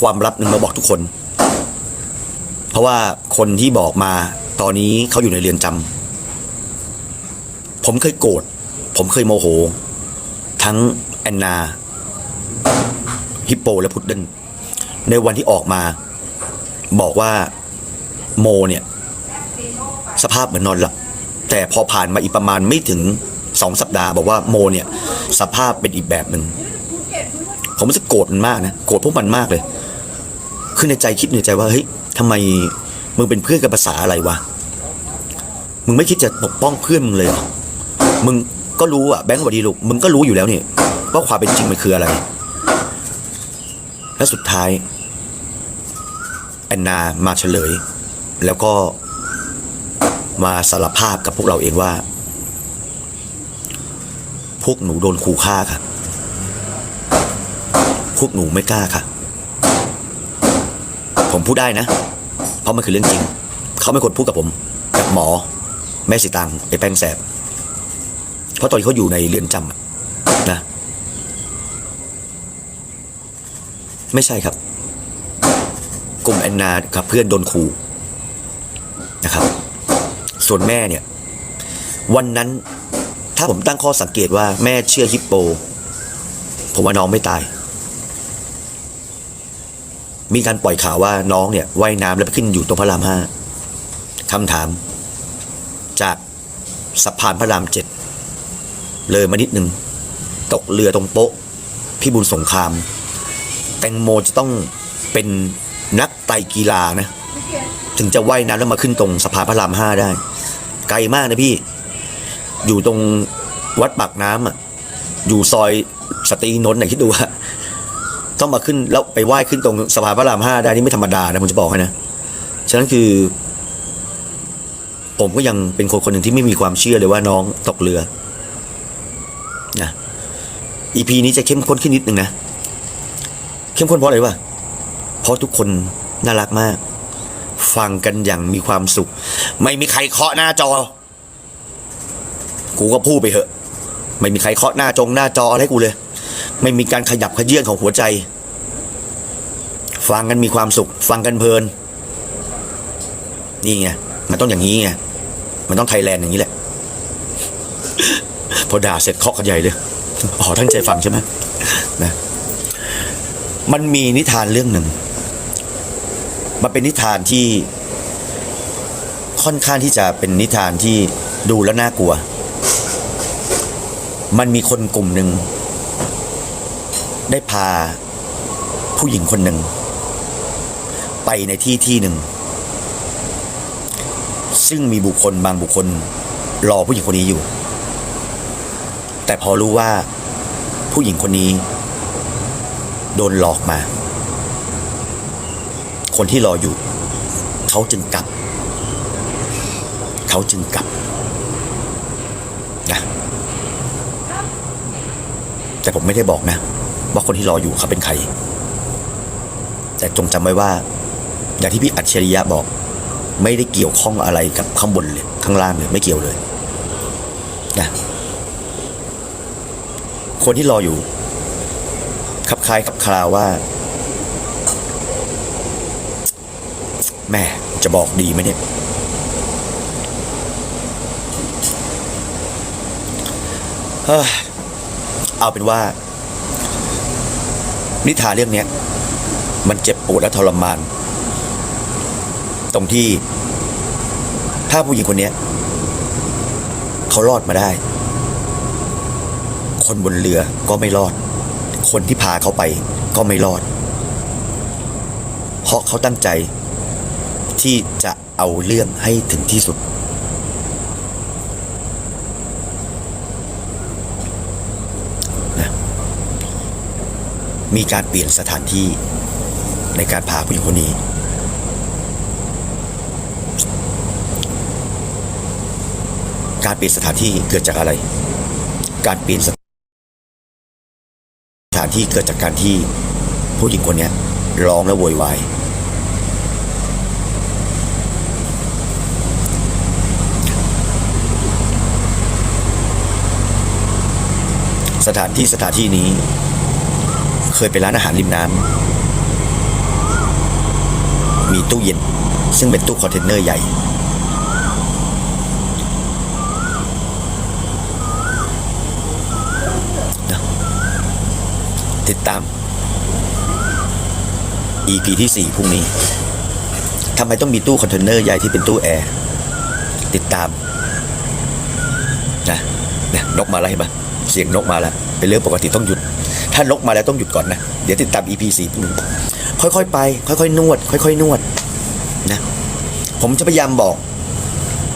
ความลับหนึ่งมาบอกทุกคน เพราะว่าคนที่บอกมาตอนนี้เขาอยู่ในเรือนจำผมเคยโกรธผมเคยโมโห ทั้งแอนนาฮิปโปและพุดเดิ้ลในวันที่ออกมา บอกว่าโมเนี่ย สภาพเหมือนนอนหลับแต่พอผ่านมาอีกประมาณไม่ถึงสองสัปดาห์ บอกว่าโมเนี่ย สภาพเป็นอีกแบบหนึ่งผมรู้สึกโกรธมันมากนะ โกรธพวกมันมากเลย คือในใจคิดในใจว่าเฮ้ยทำไมมึงเป็นเพื่อนกันภาษาอะไรวะ มึงไม่คิดจะปกป้องเพื่อนมึงเลยเหรอมึงก็รู้อะแบงค์สวัสดีลูกมึงก็รู้อยู่แล้วเนี่ยว่าความเป็นจริงมันคืออะไร และสุดท้ายแอนนามาเฉลย แล้วก็มาสารภาพกับพวกเราเองว่า พวกหนูโดนขู่ฆ่าค่ะ พวกหนูไม่กล้าค่ะ พูดได้นะ เพราะมันคือเรื่องจริง เขาไม่ควรพูดกับผมกับหมอ แม่สิตังไอ้แป้งแสบ เพราะตอนที่เขาอยู่ในเรือนจำนะ ไม่ใช่ครับ กลุ่มแอนนากับเพื่อนโดนขู่นะครับ ส่วนแม่เนี่ย วันนั้นถ้าผมตั้งข้อสังเกตว่าแม่เชื่อฮิปโป ผมว่าน้องไม่ตาย มีการปล่อยข่าวว่าน้องเนี่ยว่ายน้ำแล้วไปขึ้นอยู่ตรงพระรามห้าคำถาม จากสะพานพระรามเจ็ดเลยมานิดนึง ตกเรือตรงโป๊ะพี่บุญสงคราม แตงโมจะต้องเป็นนักไตกีฬานะ ถึงจะว่ายน้ำแล้วมาขึ้นตรงสะพานพระรามห้าได้ ไกลมากนะพี่ อยู่ตรงวัดปากน้ำอะอยู่ซอยสตรีนนท์ไหนคิดดูว่า ต้องมาขึ้นแล้วไปว่ายขึ้นตรงสะพานพระรามห้าได้นี่ไม่ธรรมดานะผมจะบอกให้นะ ฉะนั้นคือ ผมก็ยังเป็นคนคนหนึ่งที่ไม่มีความเชื่อเลยว่าน้องตกเรือนะอีพีนี้จะเข้มข้นขึ้นนิดนึงนะ เข้มข้นเพราะอะไรวะเพราะทุกคนน่ารักมาก ฟังกันอย่างมีความสุข ไม่มีใครเคาะหน้าจอ กูก็พูดไปเถอะ ไม่มีใครเคาะหน้าจงหน้าจออะไรกูเลย ไม่มีการขยับขยื่นของหัวใจ ฟังกันมีความสุข ฟังกันเพลิน นี่ไง มันต้องอย่างนี้ไง มันต้องไทยแลนด์อย่างนี้แหละ พอด่าเสร็จเคาะกันใหญ่เลย อ๋อตั้งใจฟังใช่ไหมนะ มันมีนิทานเรื่องหนึ่ง มันเป็นนิทานที่ ค่อนข้างที่จะเป็นนิทานที่ดูแล้วน่ากลัว มันมีคนกลุ่มหนึ่ง ได้พาผู้หญิงคนหนึ่ง ไปในที่ที่หนึ่ง ซึ่งมีบุคคลบางบุคคล รอผู้หญิงคนนี้อยู่ แต่พอรู้ว่า ผู้หญิงคนนี้ โดนหลอกมา คนที่รออยู่ เขาจึงกลับ เขาจึงกลับนะแต่ผมไม่ได้บอกนะ ว่าคนที่รออยู่เขาเป็นใคร แต่จงจำไว้ว่า อย่างที่พี่อัจฉริยะบอก ไม่ได้เกี่ยวข้องอะไรกับข้างบนเลยข้างล่างเลยไม่เกี่ยวเลยนะคนที่รออยู่ขับคล้ายขับคลาว่าแม่จะบอกดีไหมเนี่ยเฮ้ยเอาเป็นว่า นิทานเรื่องนี้มันเจ็บปวดและทรมาน ตรงที่ ถ้าผู้หญิงคนนี้เขารอดมาได้ คนบนเรือก็ไม่รอด คนที่พาเขาไปก็ไม่รอด เพราะเขาตั้งใจที่จะเอาเรื่องให้ถึงที่สุด มีการเปลี่ยนสถานที่ในการพาผู้หญิงคนนี้ การเปลี่ยนสถานที่เกิดจากอะไร การเปลี่ยนสถานที่เกิดจากการที่ผู้หญิงคนนี้ร้องและโวยวายสถานที่สถานที่นี้ เคยเป็นร้านอาหารริมน้ำมีตู้เย็น ซึ่งเป็นตู้คอนเทนเนอร์ใหญ่ ติดตาม EP ที่ 4พรุ่งนี้ทำไมต้องมีตู้คอนเทนเนอร์ใหญ่ที่เป็นตู้แอร์ติดตามนะเนี่ยนกมาแล้วเห็นปะเสียงนกมาแล้วเป็นเรื่องปกติต้องหยุด ถ้านกมาแล้วต้องหยุดก่อนนะ เดี๋ยวติดตาม EP 4พรุ่งนี้ค่อยๆไป ค่อยๆนวด ค่อยๆนวดนะผมจะพยายามบอก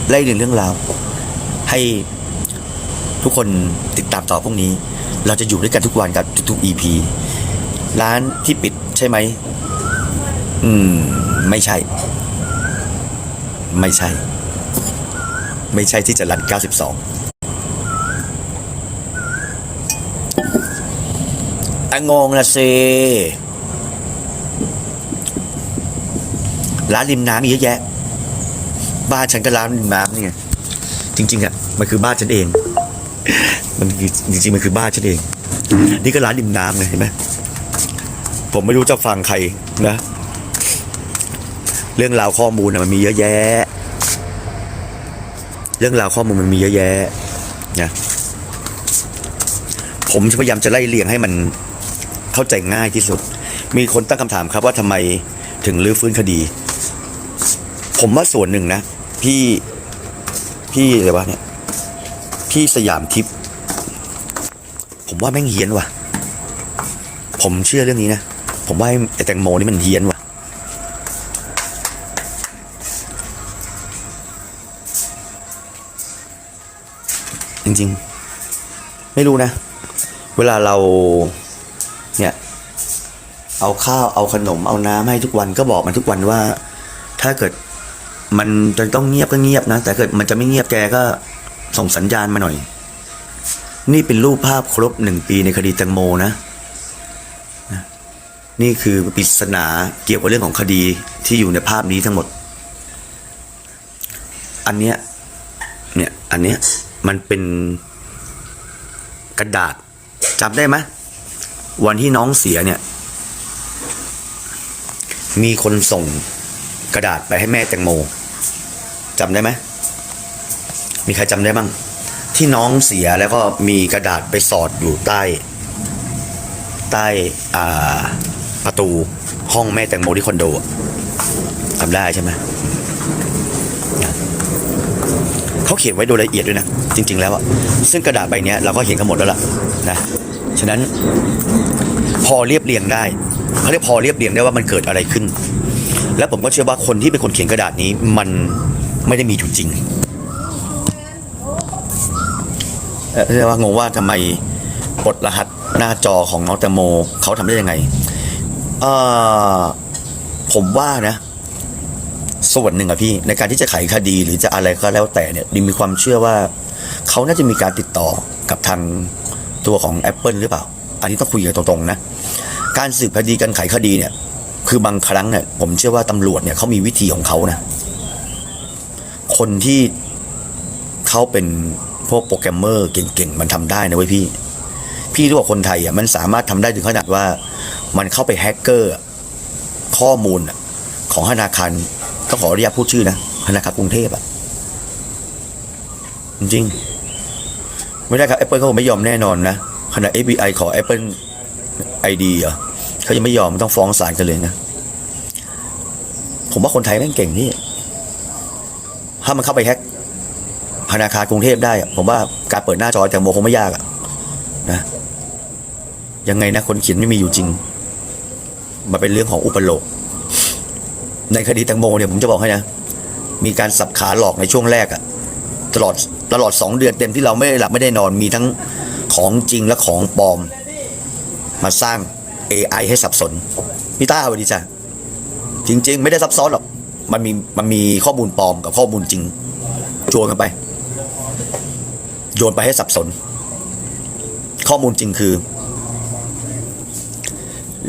ไล่เรียงเรื่องราวให้ทุกคนติดตามต่อพรุ่งนี้ เราจะอยู่ด้วยกันทุกวันกับทุกๆ EP ร้านที่ปิดใช่ไหม อืม ไม่ใช่ ไม่ใช่ ไม่ใช่ที่จะรัน92 อะงงละเซร้านริมน้ำเยอะแยะ บ้านฉันก็ร้านริมน้ำนี่ไงจริง ๆอะมันคือบ้านฉันเอง มันจริงๆมันคือบ้านฉันเอง นี่ก็ร้านริมน้ำไงเห็นไหมผมไม่รู้จะฟังใครนะ เรื่องราวข้อมูลนะมันมีเยอะแยะ เรื่องราวข้อมูลมันมีเยอะแยะนะผมพยายามจะไล่เรียงให้มัน เข้าใจง่ายที่สุด มีคนตั้งคำถามครับว่าทำไมถึงลื้อฟื้นคดี ผมว่าส่วนหนึ่งนะ พี่พี่อะไรวะเนี่ยพี่สยามทิพย์ผมว่าแม่งเฮี้ยนว่ะ ผมเชื่อเรื่องนี้นะ ผมว่าไอ้แตงโมนี่มันเฮี้ยนว่ะ จริงๆ ไม่รู้นะ เวลาเรา เอาข้าวเอาขนมเอาน้ำให้ทุกวันก็บอกมันทุกวันว่า ถ้าเกิดมันจะต้องเงียบก็เงียบนะ แต่เกิดมันจะไม่เงียบแกก็ส่งสัญญาณมาหน่อย นี่เป็นรูปภาพครบหนึ่งปีในคดีแตงโมนะนะนี่คือปริศนาเกี่ยวกับเรื่องของคดีที่อยู่ในภาพนี้ทั้งหมด อันเนี้ยเนี่ยอันเนี้ยมันเป็นกระดาษจำได้ไหมวันที่น้องเสียเนี่ย มีคนส่งกระดาษไปให้แม่แตงโมจำได้ไหมมีใครจำได้บ้าง ที่น้องเสียแล้วก็มีกระดาษไปสอดอยู่ใต้ ใต้ประตูห้องแม่แตงโมที่คอนโดจำได้ใช่ไหมเขาเขียนไว้โดยละเอียดด้วยนะ จริง ๆ แล้วอะซึ่งกระดาษใบนี้เราก็เห็นกันหมดแล้วล่ะนะฉะนั้น พอเรียบเรียงได้เขาเรียกพอเรียบเรียงได้ว่ามันเกิดอะไรขึ้น แล้วผมก็เชื่อว่าคนที่เป็นคนเขียนกระดาษนี้มันไม่ได้มีอยู่จริงเรียกว่างงว่าทำไมปลดรหัสหน้าจอของน้องแตงโมเขาทำได้ยังไงเออผมว่านะ ส่วนหนึ่งอะพี่ในการที่จะไขคดีหรือจะอะไรก็แล้วแต่เนี่ยดิมมีความเชื่อว่า เขาน่าจะมีการติดต่อกับทางตัวของ Apple หรือเปล่า อันนี้ต้องคุยกันตรงๆนะการสืบคดีการไขคดีเนี่ยคือบางครั้งเนี่ยผมเชื่อว่าตำรวจเนี่ยเขามีวิธีของเขานะ คนที่เขาเป็นพวกโปรแกรมเมอร์เก่งๆ มันทำได้นะเว้ยพี่ พี่รู้ว่าคนไทยอะมันสามารถทำได้ถึงขนาดว่า มันเข้าไปแฮกเกอร์ข้อมูลของธนาคารต้องขออนุญาตพูดชื่อนะธนาคารกรุงเทพอะ จริงๆไม่ได้ครับ Apple เขาไม่ยอมแน่นอนนะ ขณะ FBI ขอ Apple ID เหรอเขายังไม่ยอมต้องฟ้องศาลกันเลยนะ ผมว่าคนไทยแม่งเก่งนี่ ถ้ามันเข้าไปแฮ็กธนาคารกรุงเทพได้ ผมว่าการเปิดหน้าจอแตงโมคงไม่ยากอะนะ ยังไงนะคนเขียนไม่มีอยู่จริง มันเป็นเรื่องของอุปโลก ในคดีแตงโมเนี่ยผมจะบอกให้นะ มีการสับขาหลอกในช่วงแรกอะตลอดตลอดสองเดือนเต็มที่เราไม่ได้หลับไม่ได้นอนมีทั้ง ของจริงและของปลอม มาสร้าง AI ให้สับสนพี่ต้าสวัสดีจ้ะจริง ๆ ไม่ได้ซับซ้อนหรอกมันมีมันมีข้อมูลปลอมกับข้อมูลจริงโจนกันไป โยนไปให้สับสน ข้อมูลจริงคือ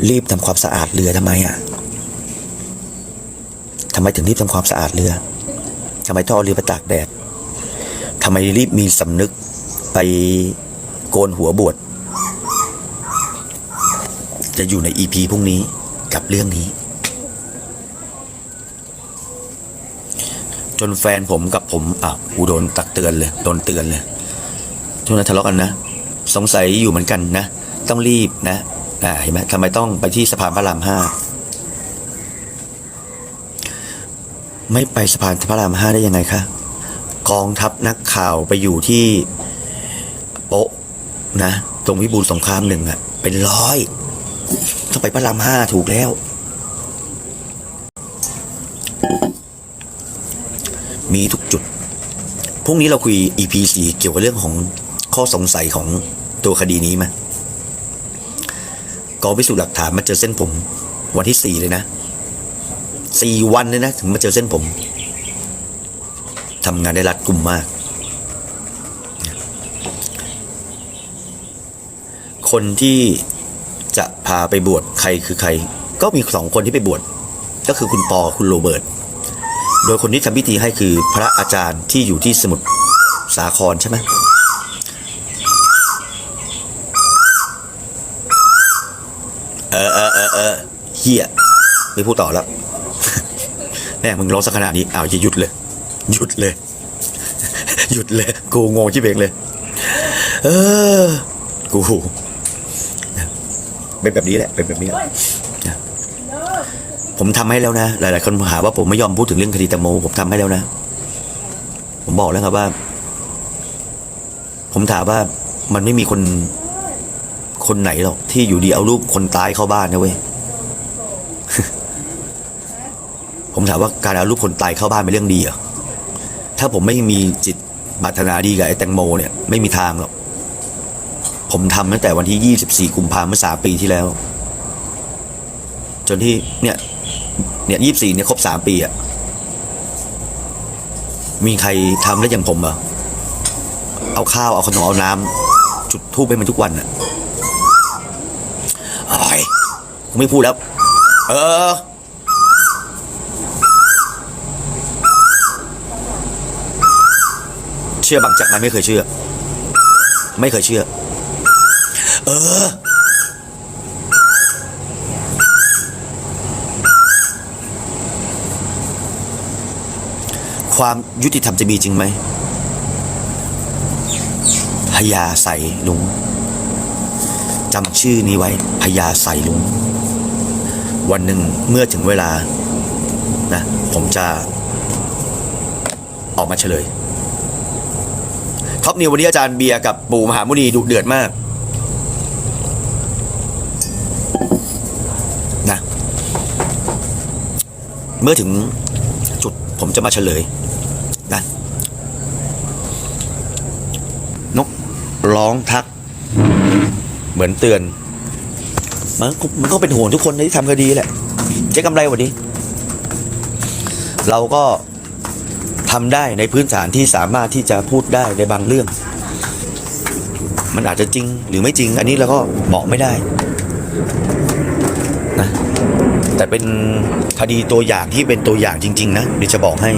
รีบทำความสะอาดเรือทำไมอะทำไมถึงรีบทำความสะอาดเรือทำไมต้องเอาเรือไปตากแดดทำไมรีบมีสำนึกไป โกนหัวบวชจะอยู่ในอีพีพรุ่งนี้กับเรื่องนี้ จนแฟนผมกับผมอะกูโดนตักเตือนเลยโดนเตือนเลยทุกนั้นทะเลาะกันนะ สงสัยอยู่เหมือนกันนะ ต้องรีบนะอ่าเห็นไหมทำไมต้องไปที่สะพานพระรามห้าไม่ไปสะพานพระรามห้าได้ยังไงคะกองทัพนักข่าวไปอยู่ที่ นะ ตรงวิบูลสงครามหนึ่งอะเป็นร้อยต้องไปพระรามห้าถูกแล้ว มีทุกจุด พรุ่งนี้เราคุย EP 4เกี่ยวกับเรื่องของข้อสงสัยของตัวคดีนี้ไหมกองพิสูจน์หลักฐานมาเจอเส้นผม วันที่สี่เลยนะสี่วันเลยนะ ถึงมาเจอเส้นผมทำงานได้รัดกุมมาก คนที่จะพาไปบวชใครคือใคร ก็มีสองคนที่ไปบวชก็คือคุณปอคุณโรเบิร์ตโดยคนที่ทำพิธีให้คือพระอาจารย์ที่อยู่ที่สมุทรสาครใช่ไหมเออเออเออเออเฮียไม่พูดต่อแล้วแม่มึงร้องสักขนาดนี้อ้าวจะหยุดเลย หยุดเลย หยุดเลย กูงงชิบเองเลย เออ กู เป็นแบบนี้แหละ เป็นแบบนี้แหละนะผมทำให้แล้วนะ หลาย ๆ คนหาว่าผมไม่ยอมพูดถึงเรื่องคดีแตงโม ผมทำให้แล้วนะ ผมบอกแล้วครับว่า ผมถามว่ามันไม่มีคนคนไหนหรอก ที่อยู่ดีเอารูปคนตายเข้าบ้านนะเว้ย ผมถามว่าการเอารูปคนตายเข้าบ้านเป็นเรื่องดีเหรอ ถ้าผมไม่มีจิตปรารนาดีกับไอ้แตงโมเนี่ยไม่มีทางหรอก ผมทำตั้งแต่วันที่ 24กุมภาพันธ์เมื่อสามปีที่แล้ว จนที่เนี่ยเนี่ย24เนี่ยครบสามปีอะมีใครทำได้อย่างผมเหรอเอาข้าว เอาขนมเอาน้ำจุดทูบให้มันทุกวันอะอร่อยกูไม่พูดแล้ว เออ เชื่อบางจากไหมไม่เคยเชื่อ ไม่เคยเชื่อ เออ ความยุติธรรมจะมีจริงไหมพญาใสลุงจำชื่อนี้ไว้พญาใสลุง วันหนึ่งเมื่อถึงเวลานะผมจะออกมาเฉลยท็อปนิววันนี้อาจารย์เบียร์กับปู่มหามุนีดุเดือดมาก เมื่อถึงจุดผมจะมาเฉลยนะนกร้องทัก เหมือนเตือน มันก็มันก็เป็นห่วงทุกคนที่ทำคดีแหละ เจ๊กำไรวันนี้ เราก็ทำได้ในพื้นฐานที่สามารถที่จะพูดได้ในบางเรื่อง มันอาจจะจริงหรือไม่จริง อันนี้เราก็บอกไม่ได้ แต่เป็นคดีตัวอย่างที่เป็นตัวอย่างจริง ๆ นะเดี๋ยวจะบอกให้